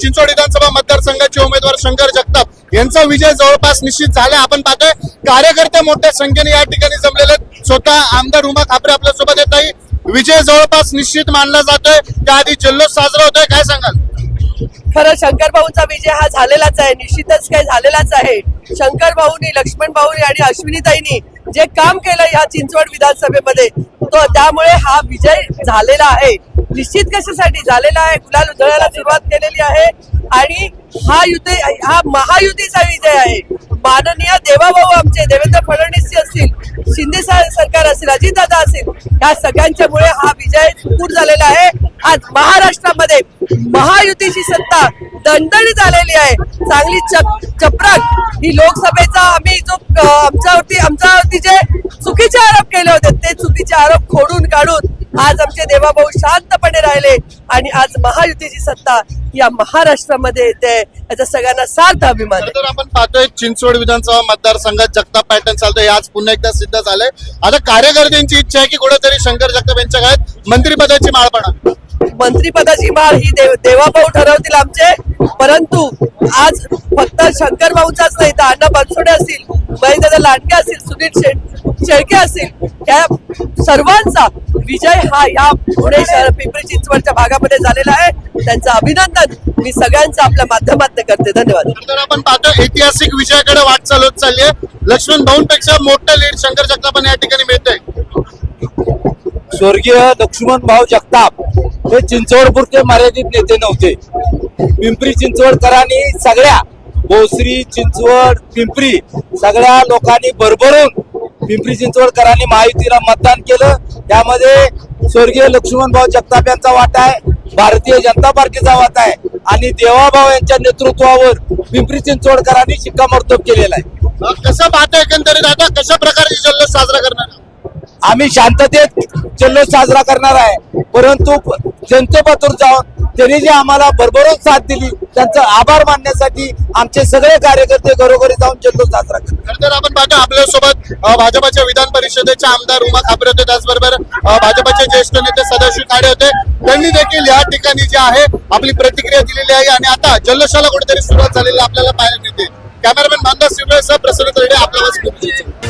चिंचवड विधानसभा मतदारसंघाचे उमेदवार शंकर जगताप यांचा विजय जवळपास निश्चित झाला. आपण पाहतोय कार्यकर्ते मोठ्या संख्येने या ठिकाणी जमलेले स्वतः आमदार उमा खापरे आपल्यासोबत येत आहे. विजय जवळपास निश्चित मानला जातोय. त्याआधी जल्लोष साजरा होतोय. काय सांगाल? खरं शंकर भाऊंचा विजय हा झालेलाच आहे. निश्चितच काय झालेलाच आहे. शंकर भाऊनी लक्ष्मण भाऊनी आणि अश्विनीताईंनी जे काम केलं या चिंचवड विधानसभेमध्ये तो त्यामुळे हा विजय झालेला आहे. निश्चित कशासाठी झालेला आहे? गुलाल उधळायला सुरुवात केलेली आहे. आणि हा युती हा महायुतीचा विजय आहे. माननीय देवाभाऊ आमचे देवेंद्र फडणवीस असतील शिंदे सा- सरकार असेल अजितदादा असेल या सगळ्यांच्यामुळे हा विजय सुपूर झालेला आहे. आज महाराष्ट्रामध्ये महायुतीची सत्ता दणदणीत आलेली आहे. चांगली चप चपराक. ही लोकसभेचा आम्ही जो आमच्यावरती आमच्यावरती जे चुकीचे आरोप केले होते ते चुकीचे आरोप खोडून काढून आज आमचे देवाभाऊ शांतपणे राहिले आणि आज महायुतीची सत्ता या महाराष्ट्रामध्ये येते. याचा सगळ्यांना सार्थ अभिमान आपण पाहतोय चिंचवड विधानसभा मतदारसंघात जगताप पॅटर्न चालतोय. आज पुन्हा एकदा सिद्ध झालंय. आता कार्यकर्त्यांची इच्छा आहे की कुठेतरी शंकर जगताप यांच्या काळात मंत्रिपदाची माळ पडा. मंत्रिपदाची माळ ही देव देवाभाऊ ठरवतील आमचे. परंतु आज फक्त शंकर भाऊचाच नाही तर अण्णा बनसोडे असतील महेंद्र लांडगे असतील सुनील शेट शेळके असतील या सर्वांचा विजय हा या पुणे शहर पिंपरी चिंचवडच्या भागामध्ये झालेला आहे. त्यांचं अभिनंदन मी सगळ्यांचं आपल्या माध्यमातून करते. धन्यवाद. तर आपण पाहतो ऐतिहासिक विजयाकडे वाटचाल होत चालली आहे लक्ष्मण भाऊंपेक्षा मोठं लीड शंकर जगतापांना या ठिकाणी मिळतंय. स्वर्गीय लक्ष्मण भाऊ जगताप. हे चिंचवडपुरते मर्यादित नेते नव्हते. पिंपरी चिंचवडकरांनी सगळ्या भोसरी चिंचवड पिंपरी सगळ्या लोकांनी भरभरून पिंपरी चिंचवडकरांनी महायुतीला मतदान केलं. त्यामध्ये स्वर्गीय लक्ष्मणभाऊ जगताप यांचा वाटा आहे भारतीय जनता पार्टीचा वाटा आहे आणि देवाभाऊ यांच्या नेतृत्वावर पिंपरी चिंचवडकरांनी शिक्कामोर्तब केलेला आहे. कसं पाहता एकंदरीत आता? कशा प्रकारची जल्लोष साजरा करणार? आम्ही शांततेत जल्लोष साजरा करणार आहे. परंतु प- जनतेपातूर जाऊन त्यांनी जे आम्हाला भरभरून साथ दिली त्यांचा आभार मानण्यासाठी आमचे सगळे कार्यकर्ते घरोघरी जाऊन जल्लोष साजरा करतात. तर आपण पाहतो आपल्यासोबत भाजपाच्या विधान परिषदेचे आमदार उमा खाबरे होते. त्याचबरोबर भाजपाचे ज्येष्ठ नेते सदाशिव खाडे होते. त्यांनी देखील या ठिकाणी जे आहे आपली प्रतिक्रिया दिलेली आहे आणि आता जल्लोषाला कुठेतरी सुरुवात झालेली आपल्याला पाहायला मिळते. कॅमेरामॅन मानदास शिवळे सह प्रसन्न तरडे आपल्याला